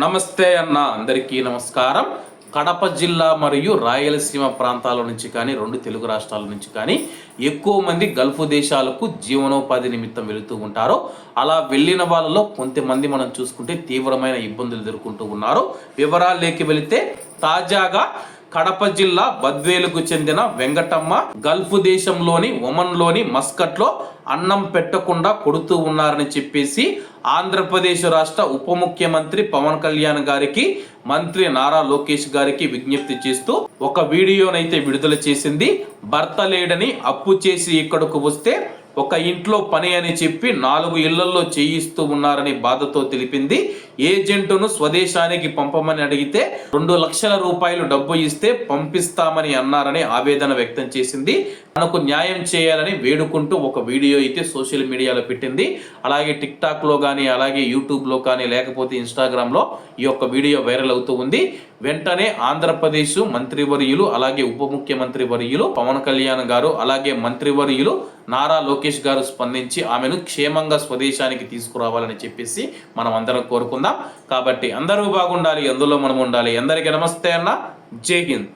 నమస్తే అన్న అందరికీ నమస్కారం. కడప జిల్లా మరియు రాయలసీమ ప్రాంతాల నుంచి కానీ రెండు తెలుగు రాష్ట్రాల నుంచి కానీ ఎక్కువ మంది గల్ఫ్ దేశాలకు జీవనోపాధి నిమిత్తం వెళుతూ ఉంటారు. అలా వెళ్ళిన వాళ్ళలో కొంతమంది మనం చూసుకుంటే తీవ్రమైన ఇబ్బందులు ఎదుర్కొంటూ ఉన్నారు. వివరాల్లోకి వెళితే తాజాగా కడప జిల్లా బద్వేలుకు చెందిన వెంకటమ్మ గల్ఫ్ దేశంలోని ఒమన్లోని మస్కట్లో అన్నం పెట్టకుండా కొడుతూ ఉన్నారని చెప్పేసి ఆంధ్రప్రదేశ్ రాష్ట్ర ఉప ముఖ్యమంత్రి పవన్ కళ్యాణ్ గారికి మంత్రి నారా లోకేష్ గారికి విజ్ఞప్తి చేస్తూ ఒక వీడియోనైతే విడుదల చేసింది. భర్త లేడని అప్పు చేసి ఇక్కడకు వస్తే ఒక ఇంట్లో పని అని చెప్పి నాలుగు ఇళ్ళలో చేయిస్తూ ఉన్నారని బాధతో తెలిపింది. ఏజెంటును స్వదేశానికి పంపమని అడిగితే రెండు లక్షల రూపాయలు డబ్బు ఇస్తే పంపిస్తామని అన్నారని ఆవేదన వ్యక్తం చేసింది. తనకు న్యాయం చేయాలని వేడుకుంటూ ఒక వీడియో అయితే సోషల్ మీడియాలో పెట్టింది. అలాగే టిక్ టాక్లో కానీ అలాగే యూట్యూబ్లో కానీ లేకపోతే ఇన్స్టాగ్రామ్లో ఈ యొక్క వీడియో వైరల్ అవుతూ ఉంది. వెంటనే ఆంధ్రప్రదేశ్ మంత్రివర్యులు అలాగే ఉప ముఖ్యమంత్రి వర్యులు పవన్ కళ్యాణ్ గారు అలాగే మంత్రివర్యులు నారా లోకేష్ గారు స్పందించి ఆమెను క్షేమంగా స్వదేశానికి తీసుకురావాలని చెప్పేసి మనం అందరం కోరుకుందాం. కాబట్టి అందరూ బాగుండాలి అందులో మనం ఉండాలి. అందరికీ నమస్తే అన్న. జై హింద్.